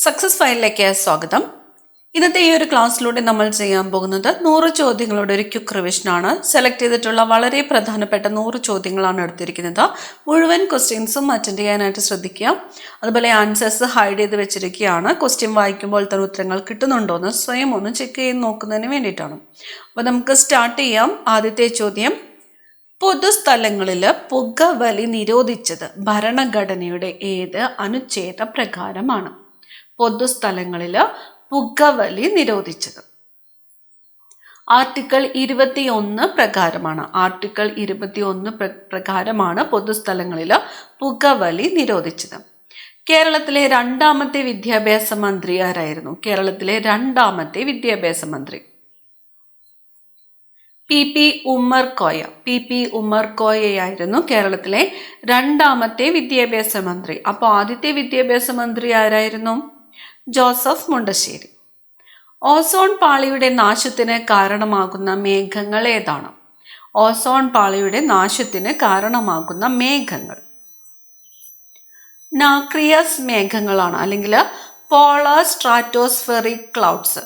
Success ഫയലിലേക്ക് സ്വാഗതം. ഇന്നത്തെ ഈ ഒരു ക്ലാസ്സിലൂടെ നമ്മൾ ചെയ്യാൻ പോകുന്നത് നൂറ് ചോദ്യങ്ങളുടെ ഒരു ക്യുക്ക് റിവിഷനാണ്. സെലക്ട് ചെയ്തിട്ടുള്ള വളരെ പ്രധാനപ്പെട്ട നൂറ് ചോദ്യങ്ങളാണ് എടുത്തിരിക്കുന്നത്. മുഴുവൻ ക്വസ്റ്റ്യൻസും അറ്റൻഡ് ചെയ്യാനായിട്ട് ശ്രദ്ധിക്കുക. അതുപോലെ ആൻസേഴ്സ് ഹൈഡ് ചെയ്ത് വെച്ചിരിക്കുകയാണ്. ക്വസ്റ്റ്യൻ വായിക്കുമ്പോൾ തന്നെ ഉത്തരങ്ങൾ കിട്ടുന്നുണ്ടോ എന്ന് സ്വയം ഒന്ന് ചെക്ക് ചെയ്ത് നോക്കുന്നതിന് വേണ്ടിയിട്ടാണ്. അപ്പോൾ നമുക്ക് സ്റ്റാർട്ട് ചെയ്യാം. ആദ്യത്തെ ചോദ്യം. പൊതുസ്ഥലങ്ങളിൽ പുകവലി നിരോധിച്ചത് ഭരണഘടനയുടെ ഏത് അനുച്ഛേദ പ്രകാരമാണ് പൊതുസ്ഥലങ്ങളിൽ പുകവലി നിരോധിച്ചത്. ആർട്ടിക്കിൾ ഇരുപത്തിയൊന്ന് പ്രകാരമാണ്. ആർട്ടിക്കിൾ ഇരുപത്തിയൊന്ന് പ്ര പ്രകാരമാണ് പൊതുസ്ഥലങ്ങളിൽ പുകവലി നിരോധിച്ചത്. കേരളത്തിലെ രണ്ടാമത്തെ വിദ്യാഭ്യാസ മന്ത്രി ആരായിരുന്നു? കേരളത്തിലെ രണ്ടാമത്തെ വിദ്യാഭ്യാസ മന്ത്രി. P P Ummer Koya P P Ummer കോയയായിരുന്നു കേരളത്തിലെ രണ്ടാമത്തെ വിദ്യാഭ്യാസ മന്ത്രി. അപ്പോൾ ആദ്യത്തെ വിദ്യാഭ്യാസ മന്ത്രി ആരായിരുന്നു? ജോസഫ് മുണ്ടശ്ശേരി. ഓസോൺ പാളിയുടെ നാശത്തിന് കാരണമാകുന്ന മേഘങ്ങൾ ഏതാണ്? ഓസോൺ പാളിയുടെ നാശത്തിന് കാരണമാകുന്ന മേഘങ്ങൾ. നാക്രിയസ് മേഘങ്ങളാണ്. അല്ലെങ്കിൽ polar stratospheric clouds.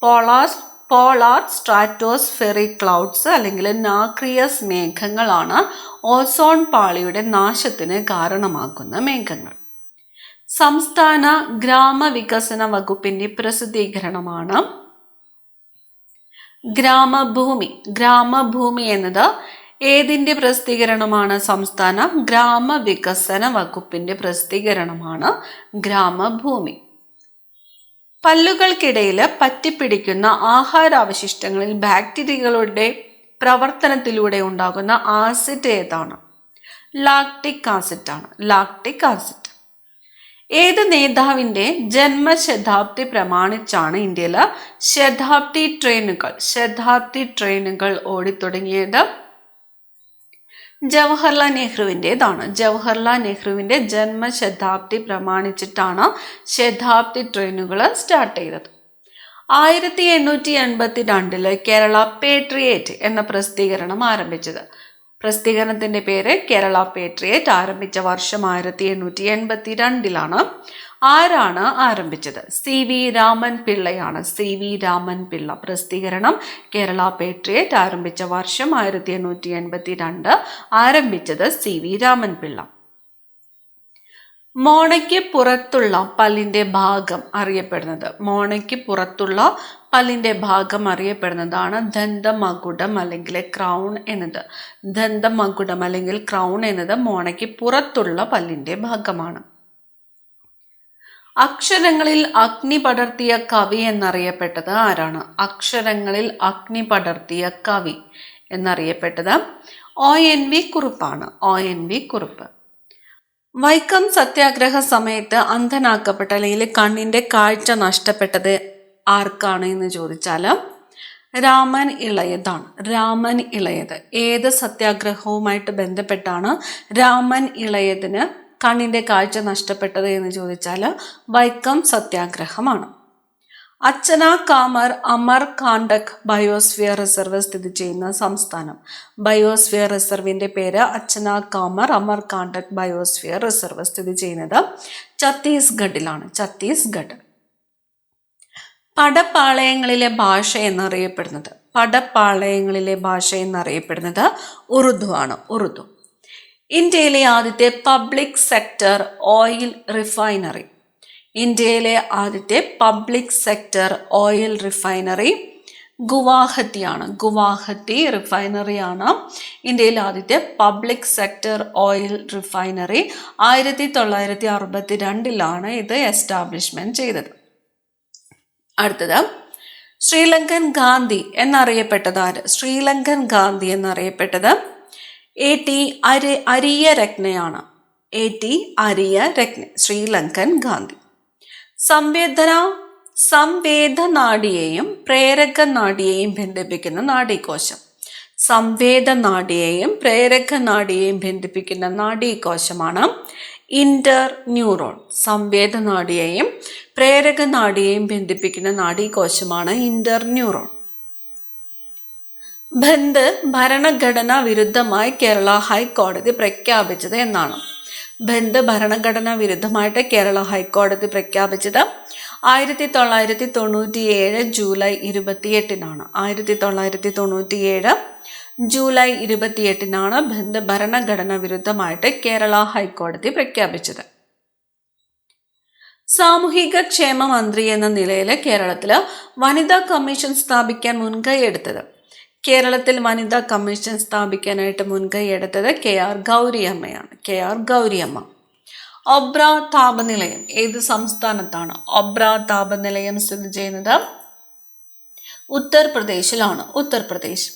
Polar polar stratospheric clouds അല്ലെങ്കിൽ നാക്രിയസ് മേഘങ്ങളാണ് ഓസോൺ പാളിയുടെ നാശത്തിന് കാരണമാകുന്ന മേഘങ്ങൾ. സംസ്ഥാന ഗ്രാമവികസന വകുപ്പിന്റെ പ്രസിദ്ധീകരണമാണ്. ഗ്രാമഭൂമി. ഗ്രാമഭൂമി എന്നത് ഏതിന്റെ പ്രസിദ്ധീകരണമാണ്? സംസ്ഥാന ഗ്രാമവികസന വകുപ്പിന്റെ പ്രസിദ്ധീകരണമാണ് ഗ്രാമഭൂമി. പല്ലുകൾക്കിടയിൽ പറ്റിപ്പിടിക്കുന്ന ആഹാരാവശിഷ്ടങ്ങളിൽ ബാക്ടീരിയകളുടെ പ്രവർത്തനത്തിലൂടെ ഉണ്ടാകുന്ന ആസിഡ് ഏതാണ്? ലാക്ടിക് ആസിഡ് ആണ് ലാക്ടിക് ആസിഡ്. ഏത് ജന്മ ജന്മശതാബ്ദി പ്രമാണിച്ചാണ് ഇന്ത്യയിൽ ശതാബ്ദി ട്രെയിനുകൾ ശതാബ്ദി ട്രെയിനുകൾ ഓടിത്തുടങ്ങിയത്? ജവഹർലാൽ നെഹ്റുവിന്റെതാണ് ജവഹർലാൽ നെഹ്റുവിന്റെ ജന്മശതാബ്ദി പ്രമാണിച്ചിട്ടാണ് ശതാബ്ദി ട്രെയിനുകൾ സ്റ്റാർട്ട് ചെയ്തത്. ആയിരത്തി എണ്ണൂറ്റി എൺപത്തി രണ്ടിൽ കേരള പേട്രിയേറ്റ് എന്ന പ്രസിദ്ധീകരണം ആരംഭിച്ചത്. പ്രസിദ്ധീകരണത്തിന്റെ പേര് കേരള പേട്രിയേറ്റ് ആരംഭിച്ച വർഷം ആയിരത്തി എണ്ണൂറ്റി എൺപത്തി രണ്ടിലാണ് ആരാണ് ആരംഭിച്ചത്? സി വി രാമൻ പിള്ളയാണ്. സി വി രാമൻ പിള്ള പ്രസിദ്ധീകരണം കേരള പേട്രിയേറ്റ് ആരംഭിച്ച വർഷം ആയിരത്തി എണ്ണൂറ്റി എൺപത്തി രണ്ട് ആരംഭിച്ചത് സി വി രാമൻ പിള്ള. മോണയ്ക്ക് പുറത്തുള്ള പല്ലിന്റെ ഭാഗം അറിയപ്പെടുന്നത്. മോണയ്ക്ക് പുറത്തുള്ള പല്ലിന്റെ ഭാഗം അറിയപ്പെടുന്നതാണ് ദന്തമകുടം അല്ലെങ്കിൽ ക്രൗൺ എന്നത്. ദന്തമകുടം അല്ലെങ്കിൽ ക്രൗൺ എന്നത് മോണയ്ക്ക് പുറത്തുള്ള പല്ലിന്റെ ഭാഗമാണ്. അക്ഷരങ്ങളിൽ അഗ്നി പടർത്തിയ കവി എന്നറിയപ്പെട്ടത് ആരാണ്? അക്ഷരങ്ങളിൽ അഗ്നി പടർത്തിയ കവി എന്നറിയപ്പെട്ടത് ഒ എൻ വി കുറുപ്പാണ്. O N V Kurup. Vaikom Satyagraha സമയത്ത് അന്ധനാക്കപ്പെട്ട അല്ലെങ്കിൽ കണ്ണിന്റെ കാഴ്ച നഷ്ടപ്പെട്ടത് ആർക്കാണ് എന്ന് ചോദിച്ചാൽ രാമൻ ഇളയതാണ്. രാമൻ ഇളയത്. ഏത് സത്യാഗ്രഹവുമായിട്ട് ബന്ധപ്പെട്ടാണ് രാമൻ ഇളയതിന് കണ്ണിന്റെ കാഴ്ച നഷ്ടപ്പെട്ടത് എന്ന് ചോദിച്ചാൽ വൈക്കം സത്യാഗ്രഹമാണ്. Achanakmar Amarkantak biosphere reserve സ്ഥിതി ചെയ്യുന്ന സംസ്ഥാനം. ബയോസ്ഫിയർ റിസർവിന്റെ പേര് Achanakmar Amarkantak biosphere reserve സ്ഥിതി ചെയ്യുന്നത് ഛത്തീസ്ഗഡിലാണ്. ഛത്തീസ്ഗഡ്. പടപ്പാളയങ്ങളിലെ ഭാഷ എന്നറിയപ്പെടുന്നത്. പടപ്പാളയങ്ങളിലെ ഭാഷ എന്നറിയപ്പെടുന്നത് ഉറുദു ആണ്. ഉറുദു. ഇന്ത്യയിലെ ആദ്യത്തെ പബ്ലിക് സെക്ടർ ഓയിൽ റിഫൈനറി. ഇന്ത്യയിലെ ആദ്യത്തെ പബ്ലിക് സെക്ടർ ഓയിൽ റിഫൈനറി ഗുവാഹത്തിയാണ്. ഗുവാഹത്തി റിഫൈനറിയാണ് ഇന്ത്യയിലെ ആദ്യത്തെ പബ്ലിക് സെക്ടർ ഓയിൽ റിഫൈനറി ആയിരത്തി തൊള്ളായിരത്തി അറുപത്തി രണ്ടിലാണ് ഇത് എസ്റ്റാബ്ലിഷ്മെന്റ് ചെയ്തത്. അടുത്തത് ശ്രീലങ്കൻ ഗാന്ധി എന്നറിയപ്പെട്ടത് ആര്? ശ്രീലങ്കൻ ഗാന്ധി എന്നറിയപ്പെട്ടത് എ ടി അരി അരിയ രത്നയാണ് എ ടി അരിയ രത്ന ശ്രീലങ്കൻ ഗാന്ധി. സംവേദന സംവേദനാഡിയെയും പ്രേരക നാഡിയെയും ബന്ധിപ്പിക്കുന്ന നാഡീകോശം. സംവേദനാഡിയെയും പ്രേരക നാഡിയെയും ബന്ധിപ്പിക്കുന്ന നാഡീകോശമാണ് ഇന്റർ ന്യൂറോൺ. സംവേദനാഡിയെയും പ്രേരക നാഡിയെയും ബന്ധിപ്പിക്കുന്ന നാഡീകോശമാണ് ഇന്റർ ന്യൂറോൺ. ബന്ദ് ഭരണഘടനാ വിരുദ്ധമായി കേരള ഹൈക്കോടതി പ്രഖ്യാപിച്ചത് എന്നാണ്. ബന്ദ് ഭരണഘടനാ വിരുദ്ധമായിട്ട് കേരള ഹൈക്കോടതി പ്രഖ്യാപിച്ചത് ആയിരത്തി തൊള്ളായിരത്തി തൊണ്ണൂറ്റിയേഴ് ജൂലൈ ഇരുപത്തിയെട്ടിനാണ്. ആയിരത്തി തൊള്ളായിരത്തി തൊണ്ണൂറ്റിയേഴ് ജൂലൈ ഇരുപത്തിയെട്ടിനാണ് ബന്ധ ഭരണഘടന വിരുദ്ധമായിട്ട് കേരള ഹൈക്കോടതി പ്രഖ്യാപിച്ചത്. സാമൂഹിക ക്ഷേമ മന്ത്രി എന്ന നിലയിൽ കേരളത്തിൽ വനിതാ കമ്മീഷൻ സ്ഥാപിക്കാൻ മുൻകൈ എടുത്തത്. കേരളത്തിൽ വനിതാ കമ്മീഷൻ സ്ഥാപിക്കാനായിട്ട് മുൻകൈ എടുത്തത് K R ഗൗരിയമ്മയാണ്. K R Gouriamma. ഒബ്ര താപനിലയം. ഏത് സംസ്ഥാനത്താണ്? ഒബ്ര താപനിലയം സ്ഥിതി ചെയ്യുന്നത് ഉത്തർപ്രദേശിലാണ്. ഉത്തർപ്രദേശ്.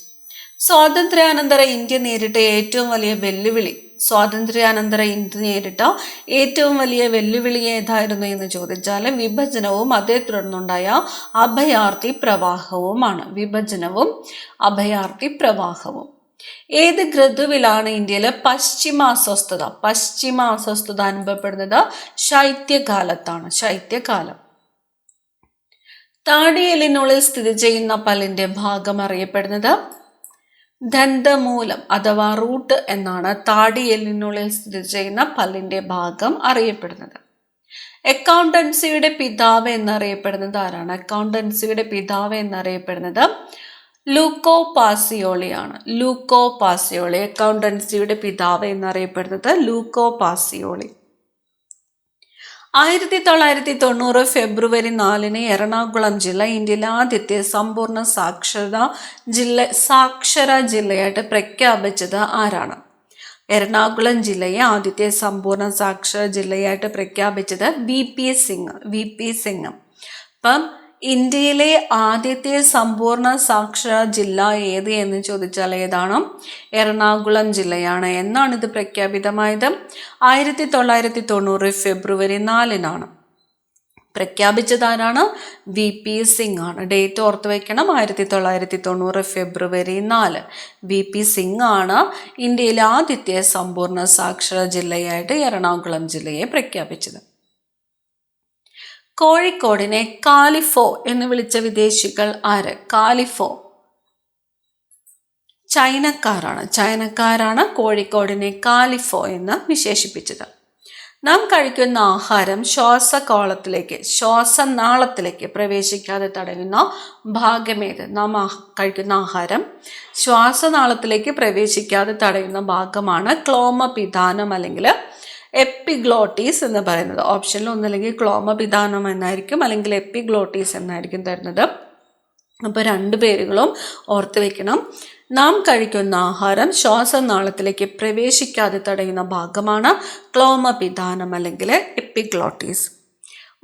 സ്വാതന്ത്ര്യാനന്തര ഇന്ത്യ നേരിട്ട ഏറ്റവും വലിയ വെല്ലുവിളി സ്വാതന്ത്ര്യാനന്തര ഇന്ത്യ നേരിട്ട ഏറ്റവും വലിയ വെല്ലുവിളി ഏതായിരുന്നു എന്ന് ചോദിച്ചാൽ വിഭജനവും അതേ തുടർന്നുണ്ടായ അഭയാർത്ഥി പ്രവാഹവുമാണ്. വിഭജനവും അഭയാർത്ഥി പ്രവാഹവും. ഏത് ഋതുവിലാണ് ഇന്ത്യയിലെ പശ്ചിമ അസ്വസ്ഥത പശ്ചിമ അസ്വസ്ഥത അനുഭവപ്പെടുന്നത് ശൈത്യകാലത്താണ്. ശൈത്യകാലം. താടിയെല്ലിനുള്ളിൽ സ്ഥിതി ചെയ്യുന്ന പല്ലിന്റെ ഭാഗം അറിയപ്പെടുന്നത് ദന്തമൂലം അഥവാ റൂട്ട് എന്നാണ് താടിയെല്ലിനുള്ളിൽ സ്ഥിതി ചെയ്യുന്ന പല്ലിന്റെ ഭാഗം അറിയപ്പെടുന്നത്. അക്കൗണ്ടൻസിയുടെ പിതാവ് എന്നറിയപ്പെടുന്നത് ആരാണ്? അക്കൗണ്ടൻസിയുടെ പിതാവ് എന്നറിയപ്പെടുന്നത് ലൂക്കോ പാസിയോളിയാണ് ലൂക്കോ പാസിയോളി അക്കൗണ്ടൻസിയുടെ പിതാവ് എന്നറിയപ്പെടുന്നത് ലൂക്കോ പാസിയോളി ആയിരത്തി തൊള്ളായിരത്തി തൊണ്ണൂറ് ഫെബ്രുവരി നാലിന് എറണാകുളം ജില്ല ഇന്ത്യയിലെ ആദ്യത്തെ സമ്പൂർണ സാക്ഷരത ജില്ല സാക്ഷര ജില്ലയായിട്ട് പ്രഖ്യാപിച്ചത് ആരാണ്? എറണാകുളം ജില്ലയെ ആദ്യത്തെ സമ്പൂർണ സാക്ഷര ജില്ലയായിട്ട് പ്രഖ്യാപിച്ചത് V P Singh V P Singh. അപ്പം ഇന്ത്യയിലെ ആദ്യത്തെ സമ്പൂർണ സാക്ഷര ജില്ല ഏത് എന്ന് ചോദിച്ചാൽ ഏതാണ്? എറണാകുളം ജില്ലയാണ്. എന്നാണ് ഇത് പ്രഖ്യാപിതമായത്? ആയിരത്തി തൊള്ളായിരത്തി തൊണ്ണൂറ് ഫെബ്രുവരി നാലിനാണ്. പ്രഖ്യാപിച്ചതാരാണ് വി പി സിംഗ് ആണ്. ഡേറ്റ് ഓർത്ത് വയ്ക്കണം ആയിരത്തി തൊള്ളായിരത്തി തൊണ്ണൂറ് ഫെബ്രുവരി നാല്. വി പി സിംഗ് ആണ് ഇന്ത്യയിലെ ആദ്യത്തെ സമ്പൂർണ സാക്ഷര ജില്ലയായിട്ട് എറണാകുളം ജില്ലയെ പ്രഖ്യാപിച്ചത്. കോഴിക്കോടിനെ കാലിഫോ എന്ന് വിളിച്ച വിദേശികൾ ആര്? കാലിഫോ. ചൈനക്കാരാണ്. ചൈനക്കാരാണ് കോഴിക്കോടിനെ കാലിഫോ എന്ന് വിശേഷിപ്പിച്ചത്. നാം കഴിക്കുന്ന ആഹാരം ശ്വാസകോളത്തിലേക്ക് ശ്വാസനാളത്തിലേക്ക് പ്രവേശിക്കാതെ തടയുന്ന ഭാഗമേത്? നാം കഴിക്കുന്ന ആഹാരം ശ്വാസനാളത്തിലേക്ക് പ്രവേശിക്കാതെ തടയുന്ന ഭാഗമാണ് ക്ലോമപിധാനം അല്ലെങ്കിൽ എപ്പിഗ്ലോട്ടീസ് എന്ന് പറയുന്നത്. ഓപ്ഷനിൽ ഒന്നല്ലെങ്കിൽ ക്ലോമപിതാനം എന്നായിരിക്കും അല്ലെങ്കിൽ എപ്പിഗ്ലോട്ടീസ് എന്നായിരിക്കും തരുന്നത്. അപ്പോൾ രണ്ട് പേരുകളും ഓർത്ത് വെക്കണം. നാം കഴിക്കുന്ന ആഹാരം ശ്വാസനാളത്തിലേക്ക് പ്രവേശിക്കാതെ തടയുന്ന ഭാഗമാണ് ക്ലോമപിതാനം അല്ലെങ്കിൽ എപ്പിഗ്ലോട്ടീസ്.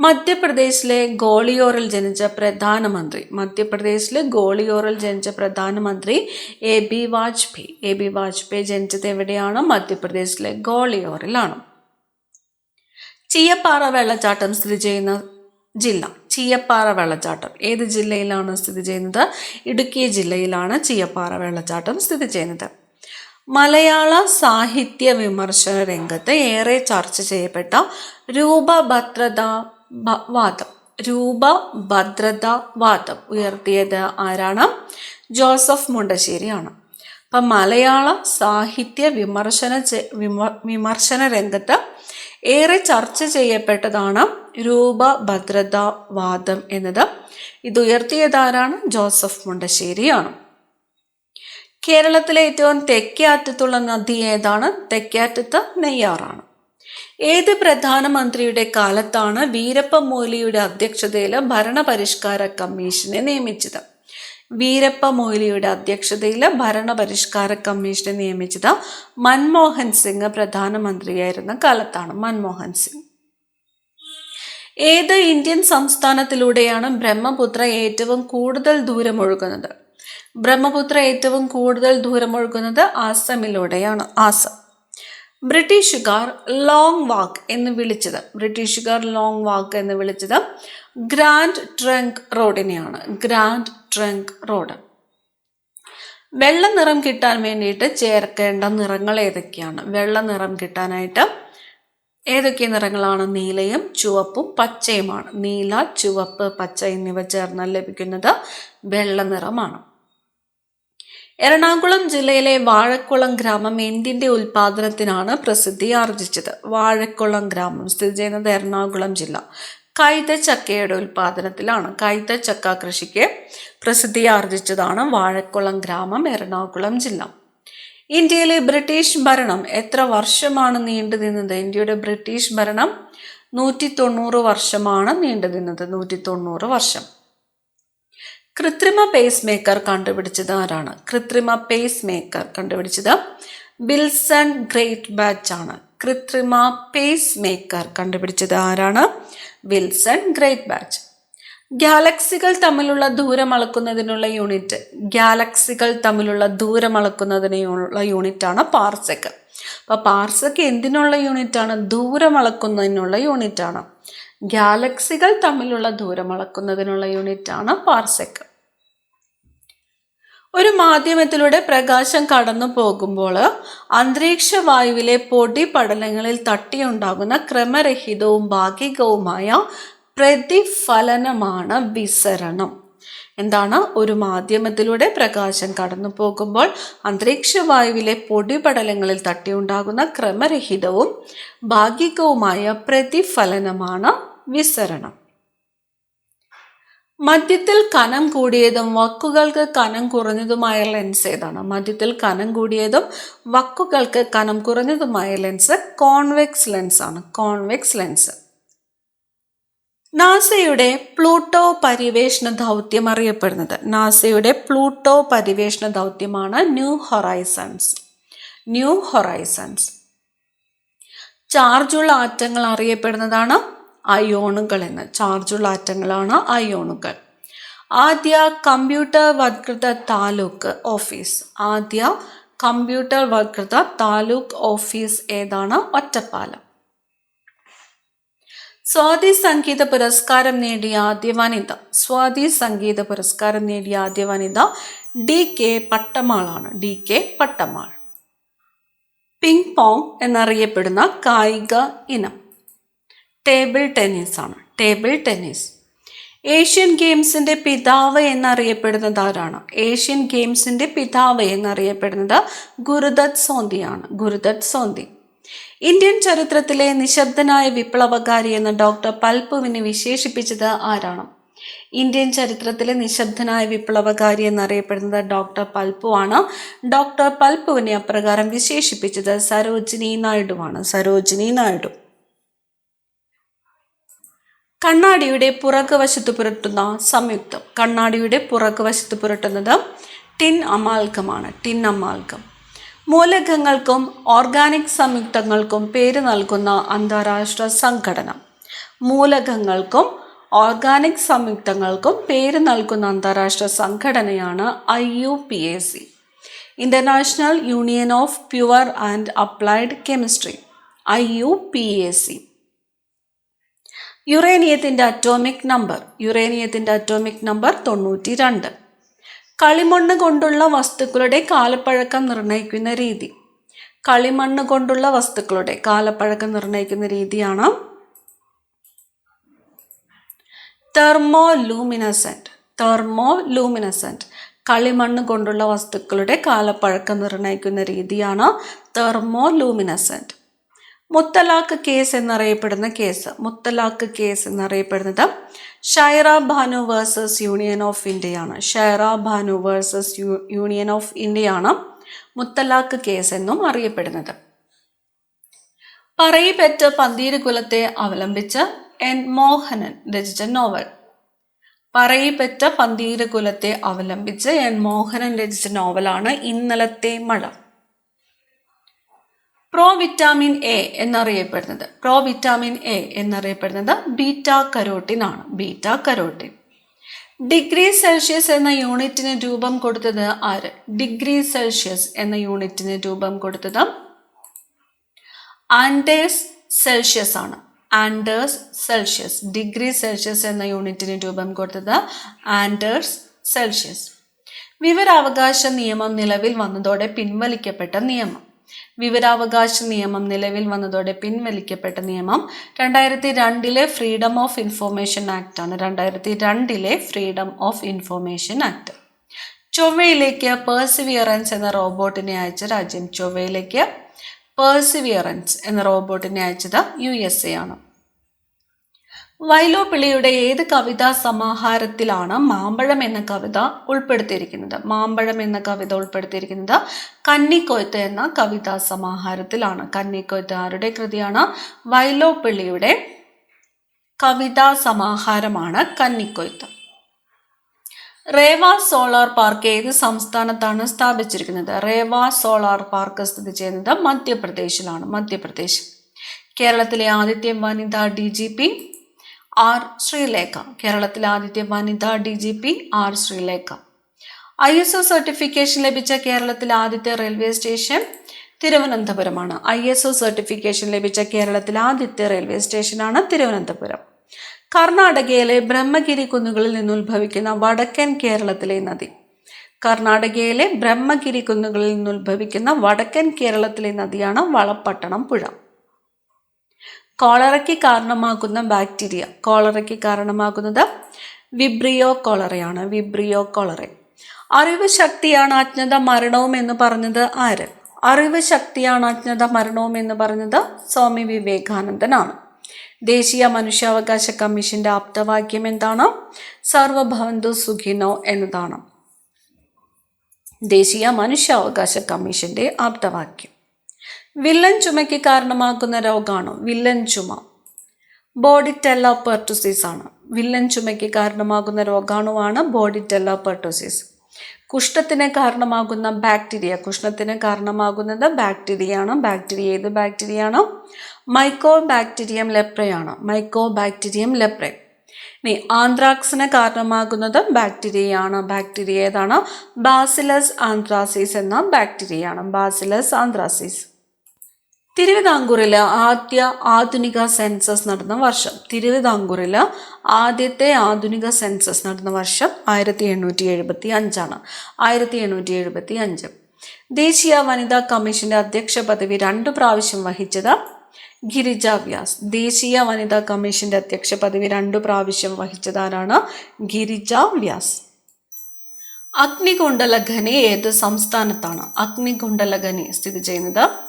മധ്യപ്രദേശിലെ ഗോളിയോറിൽ ജനിച്ച പ്രധാനമന്ത്രി മധ്യപ്രദേശിലെ ഗോളിയോറിൽ ജനിച്ച പ്രധാനമന്ത്രി A B Vajpayee. A B Vajpayee ജനിച്ചത് എവിടെയാണ്? മധ്യപ്രദേശിലെ ഗോളിയോറിലാണ്. ചീയപ്പാറ വെള്ളച്ചാട്ടം സ്ഥിതി ചെയ്യുന്ന ജില്ല. ചീയപ്പാറ വെള്ളച്ചാട്ടം. ഏത് ജില്ലയിലാണ് സ്ഥിതി ചെയ്യുന്നത്? ഇടുക്കി ജില്ലയിലാണ് ചീയപ്പാറ വെള്ളച്ചാട്ടം സ്ഥിതി ചെയ്യുന്നത്. മലയാള സാഹിത്യ വിമർശന രംഗത്ത് ഏറെ ചർച്ച ചെയ്യപ്പെട്ട രൂപഭദ്രതാ വാദം രൂപഭദ്രത വാദം ഉയർത്തിയത് ആരാണ്? ജോസഫ് മുണ്ടശ്ശേരിയാണ്. അപ്പം മലയാള സാഹിത്യ വിമർശന വിമർശന രംഗത്ത് ഏറെ ചർച്ച ചെയ്യപ്പെട്ടതാണ് രൂപഭദ്രതാവാദം എന്നത്. ഇത് ഉയർത്തിയതാരാണ് ജോസഫ് മുണ്ടശ്ശേരിയാണ്. കേരളത്തിലെ ഏറ്റവും തെക്കേ അറ്റത്തുള്ള നദി ഏതാണ്? തെക്കേ അറ്റത്ത് നെയ്യാറാണ്. ഏത് പ്രധാനമന്ത്രിയുടെ കാലത്താണ് വീരപ്പ മൊയ്ലിയുടെ അധ്യക്ഷതയിൽ ഭരണപരിഷ്കാര കമ്മീഷനെ നിയമിച്ചത്? വീരപ്പ മൊയ്ലിയുടെ അധ്യക്ഷതയിൽ ഭരണപരിഷ്കാര കമ്മീഷനെ നിയമിച്ചത് മൻമോഹൻ സിംഗ് പ്രധാനമന്ത്രിയായിരുന്ന കാലത്താണ്. മൻമോഹൻ സിംഗ്. ഏത് ഇന്ത്യൻ സംസ്ഥാനത്തിലൂടെയാണ് ബ്രഹ്മപുത്ര ഏറ്റവും കൂടുതൽ ദൂരം ഒഴുകുന്നത് ബ്രഹ്മപുത്ര ഏറ്റവും കൂടുതൽ ദൂരം ഒഴുകുന്നത് ആസമിലൂടെയാണ്. ആസം ബ്രിട്ടീഷുകാർ ലോങ് വാക്ക് എന്ന് വിളിച്ചത്. ബ്രിട്ടീഷുകാർ ലോങ് വാക്ക് എന്ന് വിളിച്ചത് grand trunk റോഡിനെയാണ്. Grand trunk road. വെള്ള നിറം കിട്ടാൻ വേണ്ടിയിട്ട് ചേർക്കേണ്ട നിറങ്ങൾ ഏതൊക്കെയാണ്? വെള്ള നിറം കിട്ടാനായിട്ട് ഏതൊക്കെ നിറങ്ങളാണ്? നീലയും ചുവപ്പും പച്ചയുമാണ്. നീല ചുവപ്പ് പച്ച എന്നിവ ചേർന്നാൽ ലഭിക്കുന്നത് വെള്ള നിറമാണ്. എറണാകുളം ജില്ലയിലെ വാഴക്കുളം ഗ്രാമം എന്തിന്റെ ഉൽപാദനത്തിനാണ് പ്രസിദ്ധി ആർജിച്ചത്? വാഴക്കുളം ഗ്രാമം സ്ഥിതി ചെയ്യുന്നത് എറണാകുളം ജില്ല. കൈതച്ചക്കയുടെ ഉൽപാദനത്തിലാണ്. കൈതച്ചക്ക കൃഷിക്ക് പ്രസിദ്ധി ആർജിച്ചതാണ് വാഴക്കുളം ഗ്രാമം എറണാകുളം ജില്ല. ഇന്ത്യയിലെ ബ്രിട്ടീഷ് ഭരണം എത്ര വർഷമാണ് നീണ്ടു നിന്നത്? ഇന്ത്യയുടെ ബ്രിട്ടീഷ് ഭരണം നൂറ്റി തൊണ്ണൂറ് വർഷമാണ് നീണ്ടു നിന്നത്. നൂറ്റി തൊണ്ണൂറ് വർഷം. കൃത്രിമ പേസ് മേക്കർ കണ്ടുപിടിച്ചത് ആരാണ്? കൃത്രിമ പേസ് മേക്കർ കണ്ടുപിടിച്ചത് ബിൽസൺ ഗ്രേറ്റ് ബാച്ച് ആണ്. കൃത്രിമ പേസ് മേക്കർ കണ്ടുപിടിച്ചത് ആരാണ്? വിൽസൺ ഗ്രേറ്റ് ബാച്ച് ഗാലക്സികൾ തമ്മിലുള്ള ദൂരം അളക്കുന്നതിനുള്ള യൂണിറ്റ് ഗാലക്സികൾ തമ്മിലുള്ള ദൂരം അളക്കുന്നതിനുള്ള യൂണിറ്റാണ് പാർസെക്ക് അപ്പോൾ പാർസെക്ക് എന്തിനുള്ള ആണ്? ദൂരം അളക്കുന്നതിനുള്ള ആണ്. ഗാലക്സികൾ തമ്മിലുള്ള ദൂരം അളക്കുന്നതിനുള്ള ആണ് പാർസെക്. ഒരു മാധ്യമത്തിലൂടെ പ്രകാശം കടന്നു പോകുമ്പോൾ അന്തരീക്ഷ വായുവിലെ പൊടി പടലങ്ങളിൽ തട്ടിയുണ്ടാകുന്ന ക്രമരഹിതവും ഭാഗികവുമായ പ്രതിഫലനമാണ് വിസരണം. എന്താണ്? ഒരു മാധ്യമത്തിലൂടെ പ്രകാശം കടന്നു പോകുമ്പോൾ അന്തരീക്ഷ വായുവിലെ പൊടിപടലങ്ങളിൽ തട്ടിയുണ്ടാകുന്ന ക്രമരഹിതവും ഭാഗികവുമായ പ്രതിഫലനമാണ് വിസരണം. മധ്യത്തിൽ കനം കൂടിയതും വക്കുകൾക്ക് കനം കുറഞ്ഞതുമായ ലെൻസ് ഏതാണ്? മധ്യത്തിൽ കനം കൂടിയതും വക്കുകൾക്ക് കനം കുറഞ്ഞതുമായ ലെൻസ് കോൺവെക്സ് ലെൻസ് ആണ്. കോൺവെക്സ് ലെൻസ് നാസയുടെ പ്ലൂട്ടോ പരിവേഷണ ദൗത്യം അറിയപ്പെടുന്നത്. നാസയുടെ പ്ലൂട്ടോ പരിവേഷണ ദൗത്യമാണ് ന്യൂ ഹൊറൈസൺസ്. New Horizons. ചാർജുള്ള ആറ്റങ്ങൾ അറിയപ്പെടുന്നതാണ് അയോണുകൾ എന്ന്. ചാർജുള്ള ആറ്റങ്ങളാണ് അയോണുകൾ ആദ്യ കമ്പ്യൂട്ടർ വർഗൃത താലൂക്ക് ഓഫീസ് ആദ്യ കമ്പ്യൂട്ടർ വർഗൃത താലൂക്ക് ഓഫീസ് ഏതാണ്? ഒറ്റപ്പാലം. സ്വാതി സംഗീത പുരസ്കാരം നേടിയ ആദ്യ വനിത. സ്വാതി സംഗീത പുരസ്കാരം നേടിയ ആദ്യ വനിത D K പട്ടമാളാണ്. D K Pattammal. Ping pong എന്നറിയപ്പെടുന്ന കായിക ഇനം. ടേബിൾ ടെന്നീസ് ആണ് ടേബിൾ ടെന്നീസ്. ഏഷ്യൻ ഗെയിംസിന്റെ പിതാവ് എന്നറിയപ്പെടുന്നത് ആരാണ്? ഏഷ്യൻ ഗെയിംസിന്റെ പിതാവ് എന്നറിയപ്പെടുന്നത് ഗുരുദത്ത് സോന്തിയാണ് ഗുരുദത്ത് സോന്തി. ഇന്ത്യൻ ചരിത്രത്തിലെ നിശബ്ദനായ വിപ്ലവകാരി എന്ന് ഡോക്ടർ പൽപുവിനെ വിശേഷിപ്പിച്ചത് ആരാണ്? ഇന്ത്യൻ ചരിത്രത്തിലെ നിശബ്ദനായ വിപ്ലവകാരി എന്നറിയപ്പെടുന്നത് ഡോക്ടർ പൽപു ആണ്. ഡോക്ടർ പൽപുവിനെ അപ്രകാരം വിശേഷിപ്പിച്ചത് സരോജിനി നായിഡുവാണ്. സരോജിനി നായിഡു. കണ്ണാടിയുടെ പുറകുവശത്ത് പുരട്ടുന്ന സംയുക്തം. കണ്ണാടിയുടെ പുറകുവശത്ത് പുരട്ടുന്നത് ടിൻ അമാൽഗമാണ്. Tin amalgam. മൂലകങ്ങൾക്കും ഓർഗാനിക് സംയുക്തങ്ങൾക്കും പേര് നൽകുന്ന അന്താരാഷ്ട്ര സംഘടന. മൂലകങ്ങൾക്കും ഓർഗാനിക് സംയുക്തങ്ങൾക്കും പേര് നൽകുന്ന അന്താരാഷ്ട്ര സംഘടനയാണ് I U P A C. International union of pure and applied chemistry I U P A C. യുറേനിയത്തിന്റെ atomic number യുറേനിയത്തിന്റെ അറ്റോമിക് നമ്പർ തൊണ്ണൂറ്റി രണ്ട് കളിമണ്ണ് കൊണ്ടുള്ള വസ്തുക്കളുടെ കാലപ്പഴക്കം നിർണയിക്കുന്ന രീതി. കളിമണ്ണ് കൊണ്ടുള്ള വസ്തുക്കളുടെ കാലപ്പഴക്കം നിർണയിക്കുന്ന രീതിയാണ് തെർമോ ലൂമിനസെന്റ് തെർമോ ലൂമിനസെന്റ് കളിമണ്ണ് കൊണ്ടുള്ള വസ്തുക്കളുടെ കാലപ്പഴക്കം നിർണയിക്കുന്ന രീതിയാണ് തെർമോ ലൂമിനസെന്റ് മുത്തലാഖ് കേസ് എന്നറിയപ്പെടുന്ന കേസ്. മുത്തലാഖ് കേസ് എന്നറിയപ്പെടുന്നത് Shayara Bano versus union of ഇന്ത്യയാണ്. Shayara Bano versus union of ഇന്ത്യയാണ് മുത്തലാഖ് കേസ് എന്നും അറിയപ്പെടുന്നത്. പറയിപ്പെറ്റ് പന്തീരുകുലത്തെ അവലംബിച്ച് എൻ മോഹനൻ രചിച്ച നോവൽ. പറയിപ്പെറ്റ പന്തീരുകുലത്തെ അവലംബിച്ച് എൻ മോഹനൻ രചിച്ച നോവലാണ് ഇന്നലത്തെ മഴ. പ്രോ വിറ്റാമിൻ എ എന്നറിയപ്പെടുന്നത്. പ്രോ വിറ്റാമിൻ എ എന്നറിയപ്പെടുന്നത് ബീറ്റ കരോട്ടിൻ ആണ്. ബീറ്റ കരോട്ടിൻ ഡിഗ്രി സെൽഷ്യസ് എന്ന യൂണിറ്റിന് രൂപം കൊടുത്തത് ആര്? ഡിഗ്രി സെൽഷ്യസ് എന്ന യൂണിറ്റിന് രൂപം കൊടുത്തത് ആൻഡേഴ്സ് സെൽഷ്യസ് ആണ്. Anders Celsius. ഡിഗ്രി സെൽഷ്യസ് എന്ന യൂണിറ്റിന് രൂപം കൊടുത്തത് ആൻഡേഴ്സ് സെൽഷ്യസ്. വിവരാവകാശ നിയമം നിലവിൽ വന്നതോടെ പിൻവലിക്കപ്പെട്ട നിയമം. വിവരാവകാശ നിയമം നിലവിൽ വന്നതോടെ പിൻവലിക്കപ്പെട്ട നിയമം രണ്ടായിരത്തി രണ്ടിലെ ഫ്രീഡം ഓഫ് ഇൻഫോർമേഷൻ ആക്ട് ആണ്. രണ്ടായിരത്തി രണ്ടിലെ ഫ്രീഡം ഓഫ് ഇൻഫോർമേഷൻ ആക്ട് ചൊവ്വയിലേക്ക് പേഴ്സിവിയറൻസ് എന്ന റോബോട്ടിനെ അയച്ച രാജ്യം ചൊവ്വയിലേക്ക് പേഴ്സിവിയറൻസ് എന്ന റോബോട്ടിനെ അയച്ചത് യു എസ് എ ആണ്. വൈലോപ്പിള്ളിയുടെ ഏത് കവിതാ സമാഹാരത്തിലാണ് മാമ്പഴം എന്ന കവിത ഉൾപ്പെടുത്തിയിരിക്കുന്നത്? മാമ്പഴം എന്ന കവിത ഉൾപ്പെടുത്തിയിരിക്കുന്നത് കന്നിക്കൊയ്ത്ത് എന്ന കവിതാ സമാഹാരത്തിലാണ്. കന്നിക്കൊയ്ത്ത് ആരുടെ കൃതിയാണ്? വൈലോപ്പിള്ളിയുടെ കവിതാ സമാഹാരമാണ് കന്നിക്കൊയ്ത്ത്. റേവ സോളാർ പാർക്ക് ഏത് സംസ്ഥാനത്താണ് സ്ഥാപിച്ചിരിക്കുന്നത്? റേവ സോളാർ പാർക്ക് സ്ഥിതി ചെയ്യുന്നത് മധ്യപ്രദേശിലാണ്. മധ്യപ്രദേശ്. കേരളത്തിലെ ആദ്യത്തെ വനിതാ D G P R Sreelekha. കേരളത്തിലെ ആദ്യത്തെ വനിതാ D G P R Sreelekha. I S O certification ലഭിച്ച കേരളത്തിലെ ആദ്യത്തെ റെയിൽവേ സ്റ്റേഷൻ തിരുവനന്തപുരമാണ്. ഐ എസ് ഒ സർട്ടിഫിക്കേഷൻ ലഭിച്ച കേരളത്തിലെ ആദ്യത്തെ റെയിൽവേ സ്റ്റേഷനാണ് തിരുവനന്തപുരം. കർണാടകയിലെ ബ്രഹ്മഗിരി കുന്നുകളിൽ നിന്ന് ഉത്ഭവിക്കുന്ന വടക്കൻ കേരളത്തിലെ നദി. കർണാടകയിലെ ബ്രഹ്മഗിരി കുന്നുകളിൽ നിന്ന് ഉത്ഭവിക്കുന്ന വടക്കൻ കേരളത്തിലെ നദിയാണ് വളപ്പട്ടണം പുഴ. കോളറയ്ക്ക് കാരണമാകുന്ന ബാക്ടീരിയ. കോളറയ്ക്ക് കാരണമാകുന്നത് വിബ്രിയോ കോളറയാണ് വിബ്രിയോ കോളറ അറിവ് ശക്തിയാണ് അജ്ഞത മരണവും എന്ന് പറഞ്ഞത് ആര്? അറിവ് ശക്തിയാണ് അജ്ഞത മരണവും എന്ന് പറഞ്ഞത് സ്വാമി വിവേകാനന്ദനാണ്. ദേശീയ മനുഷ്യാവകാശ കമ്മീഷന്റെ ആപ്തവാക്യം എന്താണ്? സർവഭവന്തു സുഖിനോ എന്നതാണ്. ദേശീയ മനുഷ്യാവകാശ കമ്മീഷന്റെ ആപ്തവാക്യം. വില്ലൻ ചുമയ്ക്ക് കാരണമാകുന്ന രോഗമാണ് വില്ലൻ ചുമ. ബോഡി ടെല്ലോപ്പർട്ടോസിസ് ആണ്. വില്ലൻ ചുമയ്ക്ക് കാരണമാകുന്ന രോഗാണുവാണ് ബോഡി ടെല്ലോപ്പർട്ടോസിസ് കുഷ്ഠത്തിന് കാരണമാകുന്ന ബാക്ടീരിയ. കുഷ്ഠത്തിന് കാരണമാകുന്നത് ബാക്ടീരിയ ആണ് ബാക്ടീരിയ ഏത് ബാക്ടീരിയ ആണ് മൈക്കോ ബാക്ടീരിയം ലെപ്രയാണ്. Mycobacterium leprae. ഇനി ആന്ത്രാക്സിന് കാരണമാകുന്നത് ബാക്ടീരിയയാണ്. ബാക്ടീരിയ ഏതാണ്? ബാസിലസ് ആന്ത്രാസിസ് എന്ന ബാക്ടീരിയയാണ്. Bacillus anthracis. തിരുവിതാംകൂറിൽ ആദ്യ ആധുനിക സെൻസസ് നടന്ന വർഷം. തിരുവിതാംകൂറിൽ ആദ്യത്തെ ആധുനിക സെൻസസ് നടന്ന വർഷം ആയിരത്തി എണ്ണൂറ്റി എഴുപത്തി അഞ്ചാണ് ആയിരത്തി എണ്ണൂറ്റി എഴുപത്തി അഞ്ച് ദേശീയ വനിതാ കമ്മീഷന്റെ അധ്യക്ഷ പദവി രണ്ടു പ്രാവശ്യം വഹിച്ചത് ഗിരിജ വ്യാസ്. ദേശീയ വനിതാ കമ്മീഷന്റെ അധ്യക്ഷ പദവി രണ്ടു പ്രാവശ്യം വഹിച്ചത് ആരാണ് ഗിരിജ വ്യാസ്. അഗ്നികുണ്ഡല ഖനി ഏത് സംസ്ഥാനത്താണ്? അഗ്നികുണ്ഡല ഖനി സ്ഥിതി ചെയ്യുന്നത്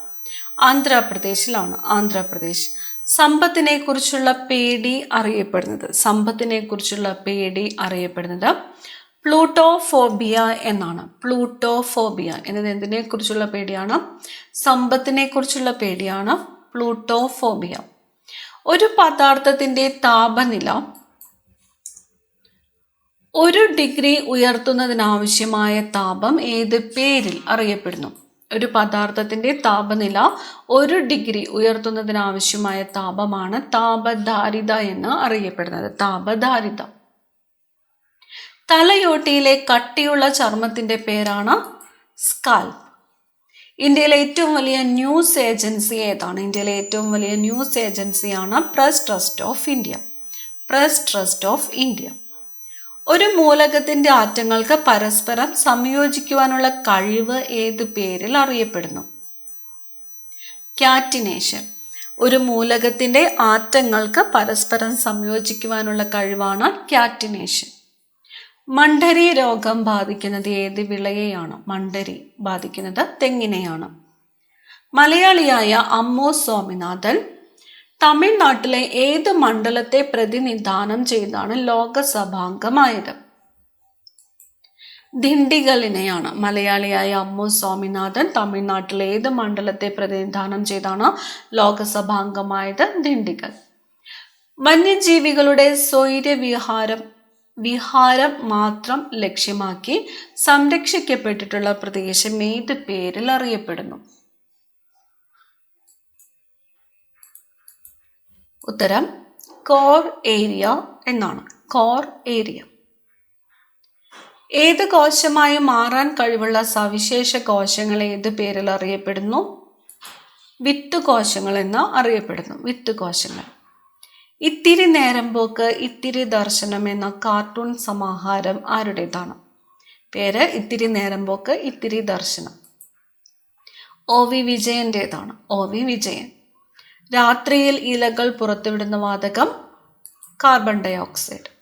ആന്ധ്രാപ്രദേശിലാണ് ആന്ധ്രാപ്രദേശ്. സമ്പത്തിനെ കുറിച്ചുള്ള പേടി അറിയപ്പെടുന്നത്. സമ്പത്തിനെ കുറിച്ചുള്ള പേടി അറിയപ്പെടുന്നത് പ്ലൂട്ടോഫോബിയ എന്നാണ്. പ്ലൂട്ടോഫോബിയ എന്നത് എന്തിനെ കുറിച്ചുള്ള പേടിയാണ്? സമ്പത്തിനെ കുറിച്ചുള്ള പേടിയാണ് പ്ലൂട്ടോഫോബിയ. ഒരു പദാർത്ഥത്തിന്റെ താപനില ഒരു ഡിഗ്രി ഉയർത്തുന്നതിനാവശ്യമായ താപം ഏത് പേരിൽ അറിയപ്പെടുന്നു? ഒരു പദാർത്ഥത്തിന്റെ താപനില ഒരു ഡിഗ്രി ഉയർത്തുന്നതിനാവശ്യമായ താപമാണ് താപധാരിത എന്ന് അറിയപ്പെടുന്നത്. താപധാരിത. തലയോട്ടിയിലെ കട്ടിയുള്ള ചർമ്മത്തിന്റെ പേരാണ് സ്കാൽപ്പ്. ഇന്ത്യയിലെ ഏറ്റവും വലിയ ന്യൂസ് ഏജൻസി ഏതാണ്? ഇന്ത്യയിലെ ഏറ്റവും വലിയ ന്യൂസ് ഏജൻസിയാണ് press trust of India. Press trust of India. ഒരു മൂലകത്തിന്റെ ആറ്റങ്ങൾക്ക് പരസ്പരം സംയോജിക്കുവാനുള്ള കഴിവ് ഏത് പേരിൽ അറിയപ്പെടുന്നു? കാറ്റിനേഷൻ ഒരു മൂലകത്തിന്റെ ആറ്റങ്ങൾക്ക് പരസ്പരം സംയോജിക്കുവാനുള്ള കഴിവാണ് കാറ്റിനേഷൻ മണ്ടരി രോഗം ബാധിക്കുന്നത് ഏത് വിളയെയാണ്? മണ്ടരി ബാധിക്കുന്നത് തെങ്ങിനെയാണ്. മലയാളിയായ അമ്മു സ്വാമിനാഥൻ തമിഴ്നാട്ടിലെ ഏത് മണ്ഡലത്തെ പ്രതിനിധാനം ചെയ്താണ് ലോകസഭാംഗമായത്? ദിണ്ടിഗലിനെയാണ് മലയാളിയായ അമ്മു സ്വാമിനാഥൻ തമിഴ്നാട്ടിലെ ഏത് മണ്ഡലത്തെ പ്രതിനിധാനം ചെയ്താണ് ലോകസഭാംഗമായത് ദിണ്ടിഗൽ വന്യജീവികളുടെ സ്വൈര്യവിഹാരം വിഹാരം മാത്രം ലക്ഷ്യമാക്കി സംരക്ഷിക്കപ്പെട്ടിട്ടുള്ള പ്രദേശം ഏത് പേരിൽ അറിയപ്പെടുന്നു? ഉത്തരം കോർ ഏരിയ എന്നാണ്. കോർ ഏരിയ ഏത് കോശമായി മാറാൻ കഴിവുള്ള സവിശേഷ കോശങ്ങൾ ഏത് പേരിൽ അറിയപ്പെടുന്നു? വിത്ത് കോശങ്ങൾ എന്ന് അറിയപ്പെടുന്നു. വിത്ത് കോശങ്ങൾ. ഇത്തിരി നേരം പോക്ക് ഇത്തിരി ദർശനം എന്ന കാർട്ടൂൺ സമാഹാരം ആരുടേതാണ്? പേര് ഇത്തിരി നേരം പോക്ക് ഇത്തിരി ദർശനം. ഒ വി വിജയന്റെതാണ് ഒ വി വിജയൻ. രാത്രിയിൽ ഇലകൾ പുറത്തുവിടുന്ന വാതകം carbon dioxide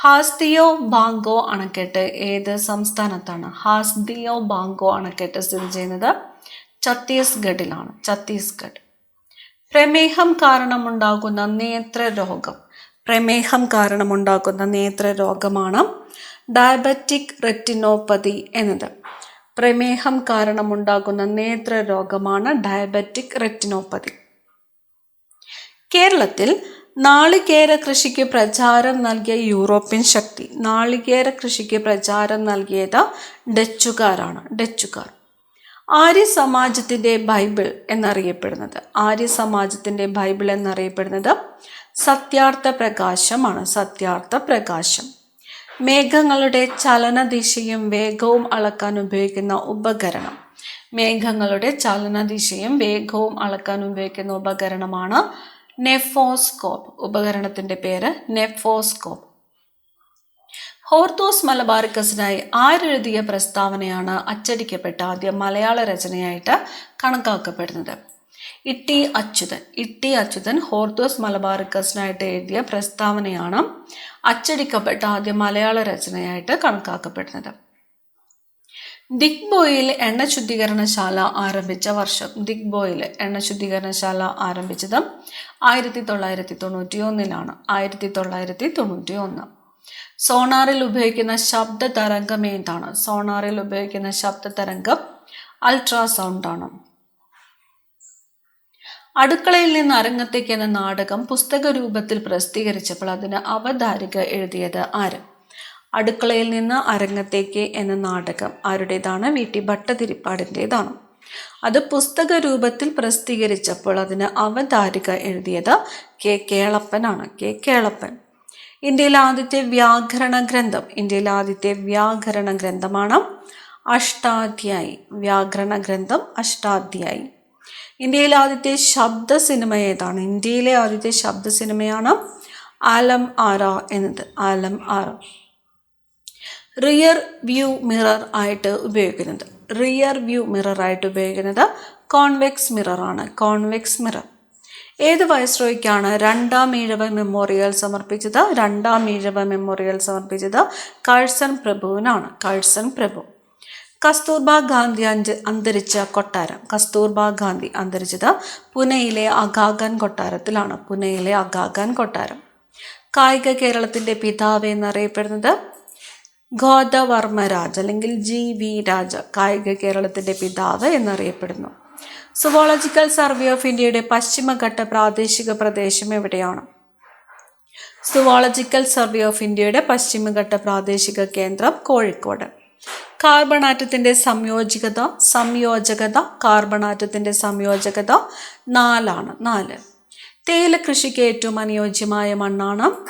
Hasdeo Bango അണക്കെട്ട് ഏത് സംസ്ഥാനത്താണ്? ഹാസ്തിയോ ബാങ്കോ അണക്കെട്ട് സ്ഥിതി ചെയ്യുന്നത് ഛത്തീസ്ഗഡിലാണ് ഛത്തീസ്ഗഡ്. പ്രമേഹം കാരണമുണ്ടാകുന്ന നേത്ര രോഗം. പ്രമേഹം കാരണമുണ്ടാകുന്ന നേത്രരോഗമാണ് ഡയബറ്റിക് റെറ്റിനോപ്പതി എന്നത്. പ്രമേഹം കാരണമുണ്ടാകുന്ന നേത്ര രോഗമാണ് ഡയബറ്റിക് റെറ്റിനോപ്പതി. കേരളത്തിൽ നാളികേര കൃഷിക്ക് പ്രചാരം നൽകിയ യൂറോപ്യൻ ശക്തി നാളികേര കൃഷിക്ക് പ്രചാരം നൽകിയത് ഡച്ചുകാരാണ് ഡച്ചുകാർ. ആര്യ സമാജത്തിന്റെ ബൈബിൾ എന്നറിയപ്പെടുന്നത്. ആര്യ സമാജത്തിന്റെ ബൈബിൾ എന്നറിയപ്പെടുന്നത് സത്യാർത്ഥ പ്രകാശമാണ് സത്യാർത്ഥ പ്രകാശം. മേഘങ്ങളുടെ ചലന ദിശയും വേഗവും അളക്കാൻ ഉപയോഗിക്കുന്ന ഉപകരണം. മേഘങ്ങളുടെ ചലന ദിശയും വേഗവും അളക്കാൻ ഉപയോഗിക്കുന്ന ഉപകരണമാണ് നെഫോസ്കോപ്പ് ഉപകരണത്തിന്റെ പേര് നെഫോസ്കോപ്പ്. ഹോർത്തോസ് മലബാറിക്കസിനായി ആരെഴുതിയ പ്രസ്താവനയാണ് അച്ചടിക്കപ്പെട്ട ആദ്യ മലയാള രചനയായിട്ട് കണക്കാക്കപ്പെടുന്നത്. ഇട്ടി അച്യുതൻ ഇട്ടി അച്യുതൻ ഹോർത്തോസ് മലബാറിക്കസിനായിട്ട് എഴുതിയ പ്രസ്താവനയാണ് അച്ചടിക്കപ്പെട്ട ആദ്യ മലയാള രചനയായിട്ട് കണക്കാക്കപ്പെടുന്നത്. ദിഗ്ബോയിൽ എണ്ണ ശുദ്ധീകരണശാല ആരംഭിച്ച വർഷം. ദിഗ്ബോയിൽ എണ്ണ ശുദ്ധീകരണശാല ആരംഭിച്ചത് ആയിരത്തി തൊള്ളായിരത്തി തൊണ്ണൂറ്റി ഒന്നിലാണ് ആയിരത്തി തൊള്ളായിരത്തി തൊണ്ണൂറ്റി ഒന്ന് സോണാറിൽ ഉപയോഗിക്കുന്ന ശബ്ദ തരംഗം ഏതാണ്? സോണാറിൽ ഉപയോഗിക്കുന്ന ശബ്ദ തരംഗം അൾട്രാസൗണ്ട് ആണ് അടുക്കളയിൽ നിന്ന് അരങ്ങത്തേക്ക് എന്ന നാടകം പുസ്തക രൂപത്തിൽ പ്രസിദ്ധീകരിച്ചപ്പോൾ അതിന് അവതാരിക എഴുതിയത് ആര്? അടുക്കളയിൽ നിന്ന് അരങ്ങത്തേക്ക് എന്ന നാടകം ആരുടേതാണ്? വി. ടി. ഭട്ടതിരിപ്പാടിന്റെതാണ് അത് പുസ്തക രൂപത്തിൽ പ്രസിദ്ധീകരിച്ചപ്പോൾ അതിന് അവതാരിക എഴുതിയത് കെ. കേളപ്പനാണ്. കെ. കേളപ്പൻ. ഇന്ത്യയിലെ ആദ്യത്തെ വ്യാകരണ ഗ്രന്ഥം. ഇന്ത്യയിലെ ആദ്യത്തെ വ്യാകരണ ഗ്രന്ഥമാണ് അഷ്ടാധ്യായി. വ്യാകരണ ഗ്രന്ഥം അഷ്ടാധ്യായി. ഇന്ത്യയിലെ ആദ്യത്തെ ശബ്ദ സിനിമ ഏതാണ്? ഇന്ത്യയിലെ ആദ്യത്തെ ശബ്ദ സിനിമയാണ് ആലം ആറ എന്നത്. ആലം ആര റിയർ വ്യൂ മിറർ ആയിട്ട് ഉപയോഗിക്കുന്നത്. റിയർ വ്യൂ മിറർ ആയിട്ട് ഉപയോഗിക്കുന്നത് കോൺവെക്സ് മിററാണ് കോൺവെക്സ് മിറർ ഏത് വയസ്രോയ്ക്കാണ് രണ്ടാം ഈഴവ മെമ്മോറിയൽ സമർപ്പിച്ചത്? രണ്ടാം ഈഴവ മെമ്മോറിയൽ സമർപ്പിച്ചത് കഴ്സൺ പ്രഭുവിനാണ്. കഴ്സൺ പ്രഭു. കസ്തൂർബ ഗാന്ധി അഞ്ച് അന്തരിച്ച കൊട്ടാരം. കസ്തൂർബ ഗാന്ധി അന്തരിച്ചത് പുനെയിലെ അഗാഗൻ കൊട്ടാരത്തിലാണ്. പുനെയിലെ അഗാഗൻ കൊട്ടാരം. കായിക കേരളത്തിന്റെ പിതാവ് എന്നറിയപ്പെടുന്നത് ഗോദവർമ്മരാജ് അല്ലെങ്കിൽ ജി വി രാജ കായിക കേരളത്തിന്റെ പിതാവ് എന്നറിയപ്പെടുന്നു. സുവോളജിക്കൽ സർവേ ഓഫ് ഇന്ത്യയുടെ പശ്ചിമഘട്ട പ്രാദേശിക പ്രദേശം എവിടെയാണ്? സുവോളജിക്കൽ സർവേ ഓഫ് ഇന്ത്യയുടെ പശ്ചിമഘട്ട പ്രാദേശിക കേന്ദ്രം കോഴിക്കോട്. കാർബൺ ആറ്റത്തിന്റെ സംയോജികത സംയോജകത കാർബൺ ആറ്റത്തിന്റെ സംയോജകത നാലാണ്. നാല്. തേയില കൃഷിക്ക് ഏറ്റവും അനുയോജ്യമായ മണ്ണാണ്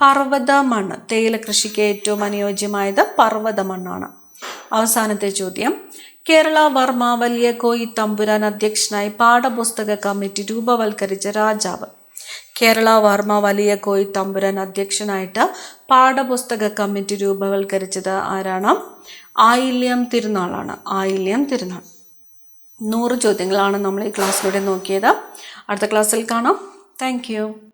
പർവത മണ്ണ് തേയില കൃഷിക്ക് ഏറ്റവും അനുയോജ്യമായത് പർവത മണ്ണാണ് അവസാനത്തെ ചോദ്യം. കേരള വർമ്മ വലിയ കോയി തമ്പുരാൻ അധ്യക്ഷനായി പാഠപുസ്തക കമ്മിറ്റി രൂപവൽക്കരിച്ച രാജാവ്. കേരള വർമ്മ വലിയ കോയി തമ്പുരാൻ അധ്യക്ഷനായിട്ട് പാഠപുസ്തക കമ്മിറ്റി രൂപവൽക്കരിച്ചത് ആരാണ്? ആയില്യം തിരുനാളാണ്. ആയില്യം തിരുനാൾ. നൂറ് ചോദ്യങ്ങളാണ് നമ്മൾ ഈ ക്ലാസ്സിലൂടെ നോക്കിയത്. അടുത്ത ക്ലാസ്സിൽ കാണാം. താങ്ക്